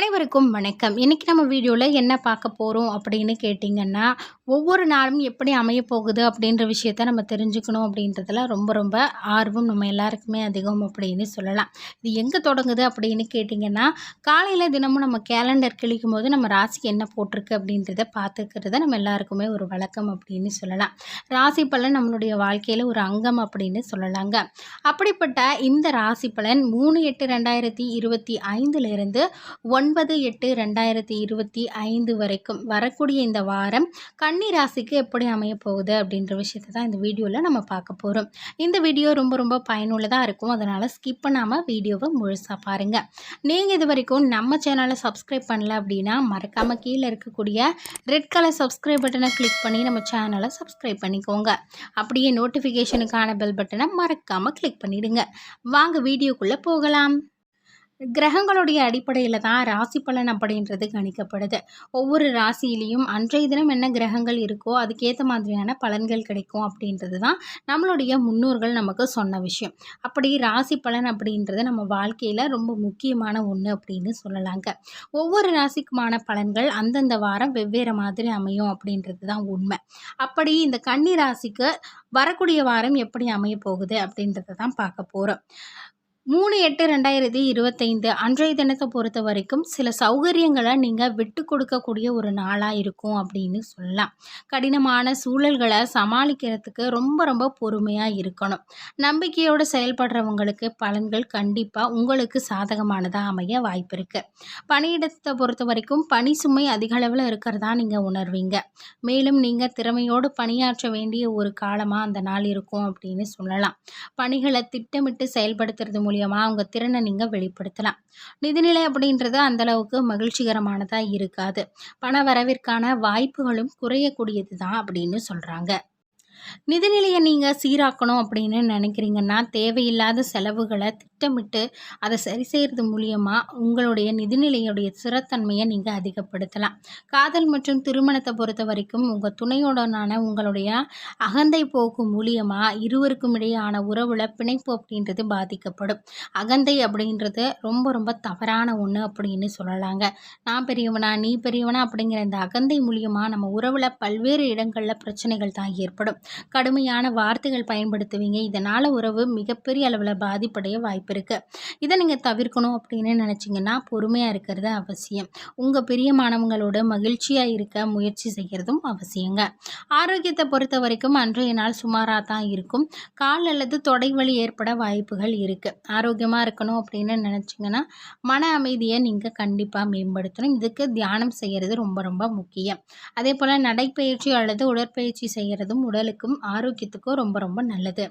அனைவருக்கும் வணக்கம். இன்றைக்கி நம்ம வீடியோவில் என்ன பார்க்க போகிறோம் அப்படின்னு கேட்டிங்கன்னா ஒவ்வொரு நாளும் எப்படி அமைய போகுது அப்படின்ற விஷயத்த நம்ம தெரிஞ்சுக்கணும் அப்படின்றதுல ரொம்ப ரொம்ப ஆர்வம் நம்ம எல்லாருக்குமே அதிகம் அப்படின்னு சொல்லலாம். இது எங்கே தொடங்குது அப்படின்னு கேட்டிங்கன்னா காலையில் தினமும் நம்ம கேலண்டர் கிழிக்கும் போது நம்ம ராசிக்கு என்ன போட்டிருக்கு அப்படின்றத பார்த்துக்கிறது நம்ம எல்லாருக்குமே ஒரு வழக்கம் அப்படின்னு சொல்லலாம். ராசி பலன் நம்மளுடைய வாழ்க்கையில் ஒரு அங்கம் அப்படின்னு சொல்லலாங்க. அப்படிப்பட்ட இந்த ராசி பலன் மூணு எட்டு ரெண்டாயிரத்தி இருபத்தி ஐந்துலேருந்து ஒன்பது எட்டு ரெண்டாயிரத்தி இருபத்தி ஐந்து வரைக்கும் வரக்கூடிய இந்த வாரம் கண் கன்னி ராசிக்கு எப்படி அமைய போகுது அப்படின்ற விஷயத்தை தான் இந்த வீடியோவில் நம்ம பார்க்க போகிறோம் இந்த வீடியோ ரொம்ப ரொம்ப பயனுள்ளதாக இருக்கும். அதனால் ஸ்கிப் பண்ணாமல் வீடியோவை முழுசாக பாருங்கள் நீங்கள் இது வரைக்கும் நம்ம சேனலை சப்ஸ்கிரைப் பண்ணல அப்படின்னா மறக்காமல் கீழே இருக்கக்கூடிய ரெட் கலர் சப்ஸ்கிரைப் பட்டனை கிளிக் பண்ணி நம்ம சேனலை சப்ஸ்கிரைப் பண்ணிக்கோங்க. அப்படியே நோட்டிஃபிகேஷனுக்கான பெல் பட்டனை மறக்காமல் கிளிக் பண்ணிவிடுங்க வாங்க வீடியோக்குள்ளே போகலாம். கிரகங்களுடைய அடிப்படையில் தான் ராசி பலன் அப்படின்றது கணிக்கப்படுது. ஒவ்வொரு ராசியிலையும் அன்றைய தினம் என்ன கிரகங்கள் இருக்கோ அதுக்கேற்ற மாதிரியான பலன்கள் கிடைக்கும் அப்படின்றது தான் நம்மளுடைய முன்னோர்கள் நமக்கு சொன்ன விஷயம். அப்படி ராசி பலன் அப்படின்றது நம்ம வாழ்க்கையில் ரொம்ப முக்கியமான ஒன்று அப்படின்னு சொல்லலாங்க. ஒவ்வொரு ராசிக்குமான பலன்கள் அந்தந்த வாரம் வெவ்வேறு மாதிரி அமையும் அப்படின்றது தான் உண்மை. அப்படி இந்த கன்னி ராசிக்கு வரக்கூடிய வாரம் எப்படி அமைய போகுது அப்படின்றத தான் பார்க்க போகிறோம் மூணு எட்டு ரெண்டாயிரத்தி இருபத்தைந்து அன்றைய தினத்தை பொறுத்த வரைக்கும் சில சௌகரியங்களை நீங்கள் விட்டு கொடுக்கக்கூடிய ஒரு நாளாக இருக்கும் அப்படின்னு சொல்லலாம். கடினமான சூழல்களை சமாளிக்கிறதுக்கு ரொம்ப ரொம்ப பொறுமையாக இருக்கணும். நம்பிக்கையோடு செயல்படுறவங்களுக்கு பலன்கள் கண்டிப்பாக உங்களுக்கு சாதகமானதாக அமைய வாய்ப்பு இருக்குது பணியிடத்தை பொறுத்த வரைக்கும் பணி சுமை அதிக அளவில் இருக்கிறதா நீங்கள் உணர்வீங்க. மேலும் நீங்கள் திறமையோடு பணியாற்ற வேண்டிய ஒரு காலமாக அந்த நாள் இருக்கும் அப்படின்னு சொல்லலாம். பணிகளை திட்டமிட்டு செயல்படுத்துறது மூலியமாக அவங்க திறனை நீங்கள் வெளிப்படுத்தலாம். நிதிநிலை அப்படின்றது அந்தளவுக்கு மகிழ்ச்சிகரமானதாக இருக்காது. பண வரவிற்கான வாய்ப்புகளும் குறையக்கூடியது தான் அப்படின்னு சொல்கிறாங்க நிதிநிலையை நீங்கள் சீராக்கணும் அப்படின்னு நினைக்கிறீங்கன்னா தேவையில்லாத செலவுகளை திட்டமிட்டு அதை சரி செய்கிறது மூலியமாக உங்களுடைய நிதிநிலையுடைய சிறத்தன்மையை நீங்கள் அதிகப்படுத்தலாம். காதல் மற்றும் திருமணத்தை பொறுத்த வரைக்கும் உங்கள் துணையுடனான உங்களுடைய அகந்தை போக்கு மூலியமாக இருவருக்கும் இடையான உறவில் பிணைப்பு அப்படின்றது பாதிக்கப்படும். அகந்தை அப்படின்றது ரொம்ப ரொம்ப தவறான ஒன்று அப்படின்னு சொல்லலாங்க. நான் பெரியவனா நீ பெரியவனா அப்படிங்கிற இந்த அகந்தை மூலியமாக நம்ம உறவில் பல்வேறு இடங்களில் பிரச்சனைகள் தான் ஏற்படும். கடுமையான வார்த்தைகள் பயன்படுத்துவீங்க. இதனால் உறவு மிகப்பெரிய அளவில் பாதிப்படைய வாய்ப்பு இருக்குது இதை நீங்கள் தவிர்க்கணும் அப்படின்னு நினச்சிங்கன்னா பொறுமையாக இருக்கிறது அவசியம். உங்கள் பிரியமானவங்களோட மகிழ்ச்சியாக இருக்க முயற்சி செய்கிறதும் அவசியங்க. ஆரோக்கியத்தை பொறுத்த வரைக்கும் அன்றைய நாள் சுமாராக தான் இருக்கும். கால் அல்லது தொடை வலி ஏற்பட வாய்ப்புகள் இருக்குது ஆரோக்கியமாக இருக்கணும் அப்படின்னு நினச்சிங்கன்னா மன அமைதியை நீங்கள் கண்டிப்பாக மேம்படுத்தணும். இதுக்கு தியானம் செய்கிறது ரொம்ப ரொம்ப முக்கியம். அதே போல் நடைப்பயிற்சி அல்லது உடற்பயிற்சி செய்கிறதும் உடலுக்கு உடலுக்கும் ஆரோக்கியத்துக்கும் ரொம்ப ரொம்ப நல்லது.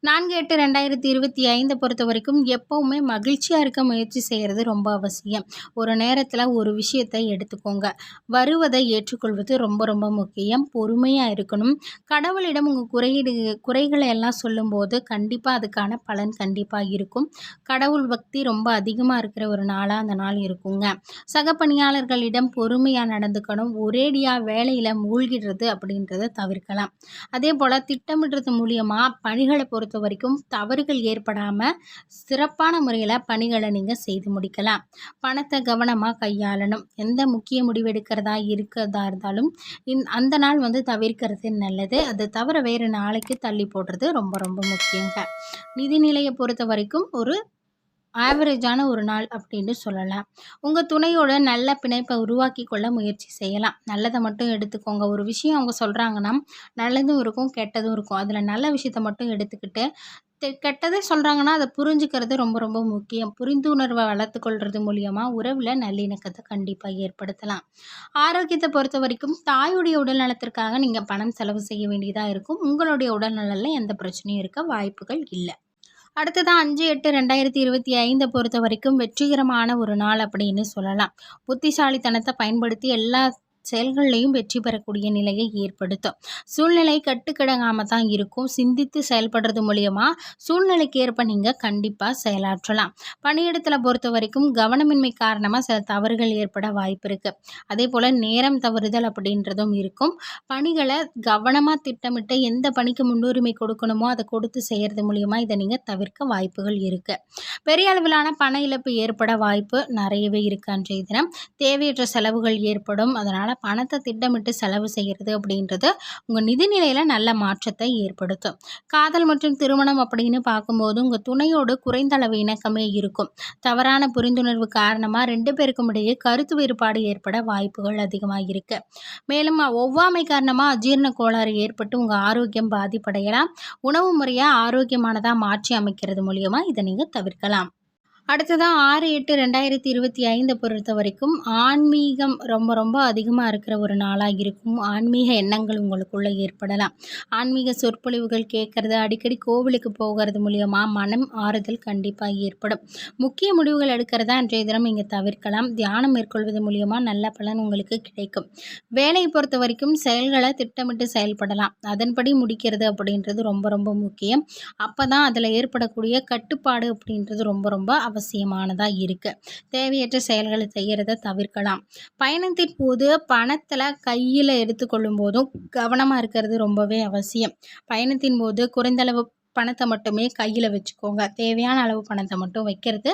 நான்கு எட்டு ரெண்டாயிரத்தி இருபத்தி ஐந்தை பொறுத்த வரைக்கும் எப்போவுமே மகிழ்ச்சியாக இருக்க முயற்சி செய்கிறது ரொம்ப அவசியம். ஒரு நேரத்தில் ஒரு விஷயத்தை எடுத்துக்கோங்க. வருவதை ஏற்றுக்கொள்வது ரொம்ப ரொம்ப முக்கியம். பொறுமையாக இருக்கணும். கடவுளிடம் உங்கள் குறையீடு குறைகளை எல்லாம் சொல்லும்போது கண்டிப்பாக அதுக்கான பலன் கண்டிப்பாக இருக்கும். கடவுள் பக்தி ரொம்ப அதிகமாக இருக்கிற ஒரு நாளாக அந்த நாள் இருக்குங்க. சக பணியாளர்களிடம் பொறுமையாக நடந்துக்கணும். ஒரேடியாக வேலையில் மூழ்கிடுறது அப்படின்றத தவிர்க்கலாம். அதே போல் திட்டமிடுறது மூலியமாக பணிகளை பொறுத்த பொறுத்த வரைக்கும் தவறுகள் ஏற்படாமல் சிறப்பான முறையில் பணிகளை நீங்கள் செய்து முடிக்கலாம். பணத்தை கவனமாக கையாளணும். எந்த முக்கிய முடிவெடுக்கிறதா இருக்கிறதா இருந்தாலும் இந் அந்த நாள் வந்து தவிர்க்கிறது நல்லது. அது தவிர வேறு நாளைக்கு தள்ளி போடுறது ரொம்ப ரொம்ப முக்கியங்க. நிதிநிலையை பொறுத்த வரைக்கும் ஒரு ஆவரேஜான ஒரு நாள் அப்படின்னு சொல்லலாம். உங்கள் துணையோட நல்ல பிணைப்பை உருவாக்கி கொள்ள முயற்சி செய்யலாம். நல்லதை மட்டும் எடுத்துக்கோங்க. ஒரு விஷயம் அவங்க சொல்கிறாங்கன்னா நல்லதும் இருக்கும் கெட்டதும் இருக்கும். அதில் நல்ல விஷயத்த மட்டும் எடுத்துக்கிட்டு கெட்டதே சொல்கிறாங்கன்னா அதை புரிஞ்சுக்கிறது ரொம்ப ரொம்ப முக்கியம். புரிந்துணர்வை வளர்த்துக்கொள்கிறது மூலியமாக உறவில் நல்லிணக்கத்தை கண்டிப்பாக ஏற்படுத்தலாம். ஆரோக்கியத்தை பொறுத்த வரைக்கும் தாயுடைய உடல் நலத்திற்காக நீங்கள் பணம் செலவு செய்ய வேண்டியதாக இருக்கும். உங்களுடைய உடல் நலனில் எந்த பிரச்சனையும் இருக்க வாய்ப்புகள் இல்லை. அடுத்ததான் அஞ்சு எட்டு ரெண்டாயிரத்தி இருபத்தி ஐந்தை பொறுத்த வரைக்கும் வெற்றிகரமான ஒரு நாள் அப்படின்னு சொல்லலாம். புத்திசாலித்தனத்தை பயன்படுத்தி எல்லா செயல்கள்லையும் வெற்றி பெறக்கூடிய நிலையை ஏற்படுத்தும். சூழ்நிலை கட்டுக்கடங்காமல் தான் இருக்கும். சிந்தித்து செயல்படுறது மூலியமா சூழ்நிலைக்கு ஏற்ப நீங்கள் கண்டிப்பாக செயலாற்றலாம். பணியிடத்தில் பொறுத்த வரைக்கும் கவனமின்மை காரணமாக சில தவறுகள் ஏற்பட வாய்ப்பு இருக்குது அதே போல் நேரம் தவறுதல் அப்படின்றதும் இருக்கும். பணிகளை கவனமாக திட்டமிட்டு எந்த பணிக்கு முன்னுரிமை கொடுக்கணுமோ அதை கொடுத்து செய்கிறது மூலியமா இதை நீங்கள் தவிர்க்க வாய்ப்புகள் இருக்குது பெரிய அளவிலான பண இழப்பு ஏற்பட வாய்ப்பு நிறையவே இருக்கு அன்றைய தினம். தேவையற்ற செலவுகள் ஏற்படும். அதனால் பணத்தை திட்டமிட்டு செலவு செய்கிறது அப்படின்றது உங்கள் நிதிநிலையில் நல்ல மாற்றத்தை ஏற்படுத்தும். காதல் மற்றும் திருமணம் அப்படின்னு பார்க்கும்போது உங்கள் துணையோடு குறைந்த அளவு இணக்கமே இருக்கும். தவறான புரிந்துணர்வு காரணமாக ரெண்டு பேருக்கும் இடையே கருத்து வேறுபாடு ஏற்பட வாய்ப்புகள் அதிகமாக இருக்கு. மேலும் ஒவ்வாமை காரணமாக அஜீரண கோளாறு ஏற்பட்டு உங்கள் ஆரோக்கியம் பாதிப்படையலாம். உணவு முறையை ஆரோக்கியமானதாக மாற்றி அமைக்கிறது மூலியமாக இதை நீங்கள் தவிர்க்கலாம். அடுத்ததாக ஆறு எட்டு ரெண்டாயிரத்தி இருபத்தி ஐந்தை பொறுத்த வரைக்கும் ஆன்மீகம் ரொம்ப ரொம்ப அதிகமாக இருக்கிற ஒரு நாளாக இருக்கும். ஆன்மீக எண்ணங்கள் உங்களுக்குள்ளே ஏற்படலாம். ஆன்மீக சொற்பொழிவுகள் கேட்குறது அடிக்கடி கோவிலுக்கு போகிறது மூலியமாக மனம் ஆறுதல் கண்டிப்பாக ஏற்படும். முக்கிய முடிவுகள் எடுக்கிறதா அன்றைய தினம் இங்கே தவிர்க்கலாம். தியானம் மேற்கொள்வது மூலியமாக நல்ல பலன் உங்களுக்கு கிடைக்கும். வேலையை பொறுத்த வரைக்கும் செயல்களை திட்டமிட்டு செயல்படலாம். அதன்படி முடிக்கிறது அப்படின்றது ரொம்ப ரொம்ப முக்கியம். அப்போ தான் அதில் ஏற்படக்கூடிய கட்டுப்பாடு அப்படின்றது ரொம்ப ரொம்ப அவசியமானதாக இருக்குது தேவையற்ற செயல்களை செய்கிறத தவிர்க்கலாம். பயணத்தின் போது பணத்தில் கையில் எடுத்துக்கொள்ளும் போதும் கவனமாக இருக்கிறது ரொம்பவே அவசியம். பயணத்தின் போது குறைந்தளவு பணத்தை மட்டுமே கையில் வச்சுக்கோங்க. தேவையான அளவு பணத்தை மட்டும் வைக்கிறது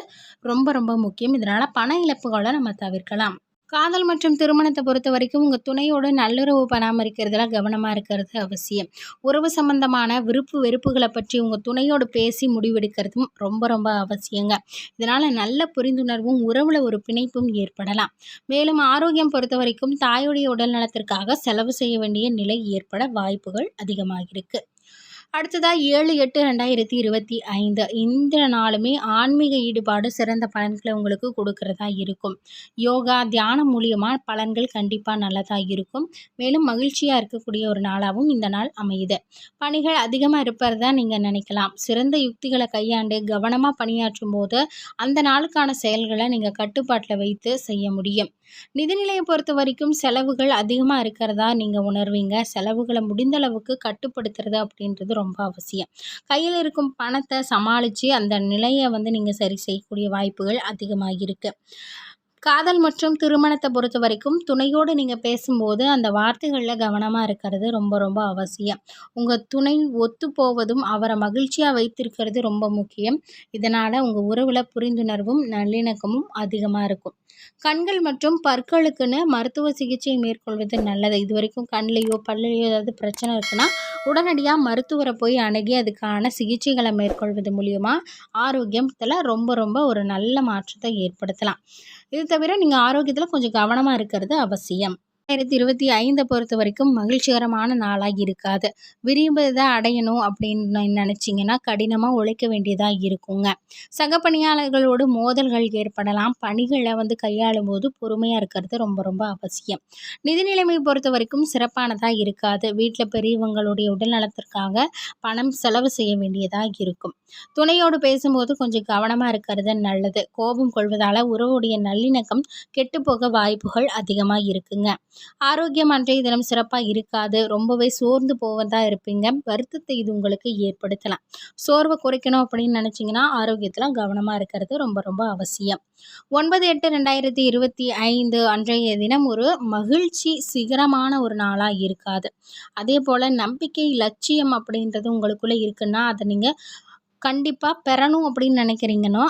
ரொம்ப ரொம்ப முக்கியம். இதனால் பண இழப்புகளை நம்ம தவிர்க்கலாம். காதல் மற்றும் திருமணத்தை பொறுத்த வரைக்கும் உங்கள் துணையோடு நல்லுறவு பராமரிக்கிறதுல கவனமாக இருக்கிறது அவசியம். உறவு சம்பந்தமான விருப்பு வெறுப்புகளை பற்றி உங்கள் துணையோடு பேசி முடிவெடுக்கிறதும் ரொம்ப ரொம்ப அவசியங்க. இதனால் நல்ல புரிந்துணர்வும் உறவில் ஒரு பிணைப்பும் ஏற்படலாம். மேலும் ஆரோக்கியம் பொறுத்த வரைக்கும் தாயுடைய உடல் நலத்திற்காக செலவு செய்ய வேண்டிய நிலை ஏற்பட வாய்ப்புகள் அதிகமாக இருக்குது அடுத்ததாக ஏழு எட்டு ரெண்டாயிரத்தி இருபத்தி ஐந்து. இந்த நாளுமே ஆன்மீக ஈடுபாடு சிறந்த பலன்களை உங்களுக்கு கொடுக்கறதா இருக்கும். யோகா தியானம் மூலியமாக பலன்கள் கண்டிப்பாக நல்லதாக இருக்கும். மேலும் மகிழ்ச்சியாக இருக்கக்கூடிய ஒரு நாளாகவும் இந்த நாள் அமையுது. பணிகள் அதிகமாக இருப்பதை நீங்கள் நினைக்கலாம். சிறந்த யுக்திகளை கையாண்டு கவனமாக பணியாற்றும் போது அந்த நாளுக்கான செயல்களை நீங்கள் கட்டுப்பாட்டில் வைத்து செய்ய முடியும். நிதிநிலையை பொறுத்த வரைக்கும் செலவுகள் அதிகமாக இருக்கிறதா நீங்கள் உணர்வீங்க? செலவுகளை முடிந்த அளவுக்கு கட்டுப்படுத்துறது அப்படின்றது ரொம்ப அவசியம். கையில் இருக்கும் பணத்தை சமாளித்து அந்த நிலையை வந்து நீங்கள் சரி செய்யக்கூடிய வாய்ப்புகள் அதிகமாக இருக்குது காதல் மற்றும் திருமணத்தை பொறுத்த வரைக்கும் துணையோடு நீங்கள் பேசும்போது அந்த வார்த்தைகளில் கவனமாக இருக்கிறது ரொம்ப ரொம்ப அவசியம். உங்கள் துணை ஒத்து போவதும் அவரை மகிழ்ச்சியாக வைத்திருக்கிறது ரொம்ப முக்கியம். இதனால் உங்கள் உறவில் புரிந்துணர்வும் நல்லிணக்கமும் அதிகமாக இருக்கும். கண்கள் மற்றும் பற்களுக்குன்னு மருத்துவ சிகிச்சை மேற்கொள்வது நல்லது. இது வரைக்கும் கண்லேயோ பல்லையோ ஏதாவது பிரச்சனை இருக்குன்னா உடனடியாக மருத்துவரை போய் அணுகி அதுக்கான சிகிச்சைகளை மேற்கொள்வது மூலியமாக ஆரோக்கியத்தில் ரொம்ப ரொம்ப ஒரு நல்ல மாற்றத்தை ஏற்படுத்தலாம். இது தவிர நீங்கள் ஆரோக்கியத்தில் கொஞ்சம் கவனமாக இருக்கிறது அவசியம். ரெண்டாயிரத்தி இருபத்தி ஐந்தை பொறுத்த வரைக்கும் மகிழ்ச்சிகரமான நாளாக இருக்காது. விரும்பதை அடையணும் அப்படின்னு நினச்சிங்கன்னா கடினமாக உழைக்க வேண்டியதாக இருக்குங்க. சக பணியாளர்களோடு மோதல்கள் ஏற்படலாம். பணிகளை வந்து கையாளும் போது பொறுமையாக இருக்கிறது ரொம்ப ரொம்ப அவசியம். நிதிநிலைமை பொறுத்த வரைக்கும் சிறப்பானதாக இருக்காது. வீட்டில் பெரியவங்களுடைய உடல் நலத்திற்காக பணம் செலவு செய்ய வேண்டியதாக இருக்கும். துணையோடு பேசும்போது கொஞ்சம் கவனமாக இருக்கிறது நல்லது. கோபம் கொள்வதால் உறவுடைய நல்லிணக்கம் கெட்டுப்போக வாய்ப்புகள் அதிகமாக இருக்குங்க. ஆரோக்கியம் அன்றைய தினம் சிறப்பாக இருக்காது. ரொம்பவே சோர்ந்து போவதாக இருப்பீங்க. வருத்தத்தை இது உங்களுக்கு ஏற்படுத்தலாம். சோர்வை குறைக்கணும் அப்படின்னு நினச்சிங்கன்னா ஆரோக்கியத்தில் கவனமாக இருக்கிறது ரொம்ப ரொம்ப அவசியம். ஒன்பது எட்டு ரெண்டாயிரத்தி இருபத்தி ஐந்து அன்றைய தினம் ஒரு மகிழ்ச்சி சிகரமான ஒரு நாளாக இருக்காது. அதே போல் நம்பிக்கை லட்சியம் அப்படின்றது உங்களுக்குள்ளே இருக்குன்னா அதை நீங்கள் கண்டிப்பாக பெறணும் அப்படின்னு நினைக்கிறீங்கன்னா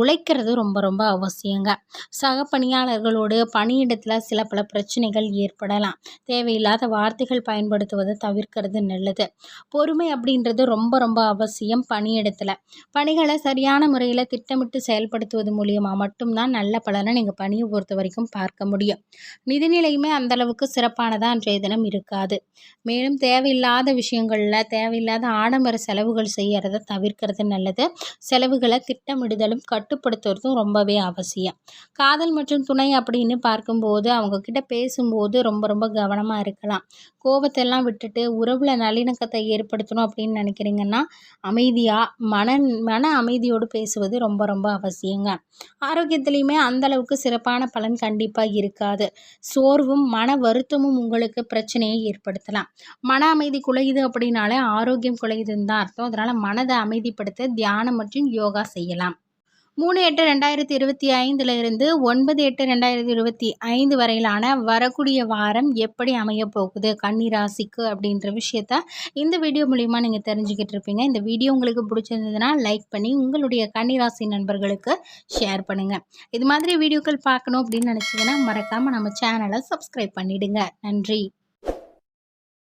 உழைக்கிறது ரொம்ப ரொம்ப அவசியங்க. சக பணியாளர்களோடு பணியிடத்தில் சில பல பிரச்சனைகள் ஏற்படலாம். தேவையில்லாத வார்த்தைகள் பயன்படுத்துவதை தவிர்க்கிறது நல்லது. பொறுமை அப்படின்றது ரொம்ப ரொம்ப அவசியம் பணியிடத்தில். பணிகளை சரியான முறையில் திட்டமிட்டு செயல்படுத்துவது மூலியமாக மட்டும்தான் நல்ல பலனை நீங்கள் பணியை பொறுத்த வரைக்கும் பார்க்க முடியும். நிதிநிலையுமே அந்தளவுக்கு சிறப்பானதாக அன்றைய தினம் இருக்காது. மேலும் தேவையில்லாத விஷயங்களில் தேவையில்லாத ஆடம்பர செலவுகள் செய்கிறத தவிர்க்கிறது நல்லது. செலவுகளை திட்டமிடுதலும் கட்டு கட்டுப்படுத்துறதும் ரொம்பவே அவசியம். காதல் மற்றும் துணை அப்படின்னு பார்க்கும்போது அவங்கக்கிட்ட பேசும்போது ரொம்ப ரொம்ப கவனமாக இருக்கலாம். கோபத்தெல்லாம் விட்டுட்டு உறவில் நல்லிணக்கத்தை ஏற்படுத்தணும் அப்படின்னு நினைக்கிறீங்கன்னா அமைதியாக மன மன அமைதியோடு பேசுவது ரொம்ப ரொம்ப அவசியங்க. ஆரோக்கியத்துலேயுமே அந்தளவுக்கு சிறப்பான பலன் கண்டிப்பாக இருக்காது. சோர்வும் மன வருத்தமும் உங்களுக்கு பிரச்சனையை ஏற்படுத்தலாம். மன அமைதி குலையுது அப்படின்னாலே ஆரோக்கியம் குலையுதுன்னு தான் அர்த்தம். அதனால் மனதை அமைதிப்படுத்த தியானம் மற்றும் யோகா செய்யலாம். மூணு எட்டு ரெண்டாயிரத்தி இருபத்தி ஐந்தில் இருந்து ஒன்பது எட்டு ரெண்டாயிரத்தி இருபத்தி ஐந்து வரையிலான வரக்கூடிய வாரம் எப்படி அமைய போகுது கன்னி ராசிக்கு அப்படின்ற விஷயத்த இந்த வீடியோ மூலிமா நீங்கள் தெரிஞ்சுக்கிட்டு இருப்பீங்க. இந்த வீடியோ உங்களுக்கு பிடிச்சிருந்ததுன்னா லைக் பண்ணி உங்களுடைய கன்னி ராசி நண்பர்களுக்கு ஷேர் பண்ணுங்கள் இது மாதிரி வீடியோக்கள் பார்க்கணும் அப்படின்னு நினச்சிங்கன்னா மறக்காமல் நம்ம சேனலை சப்ஸ்கிரைப் பண்ணிவிடுங்க நன்றி.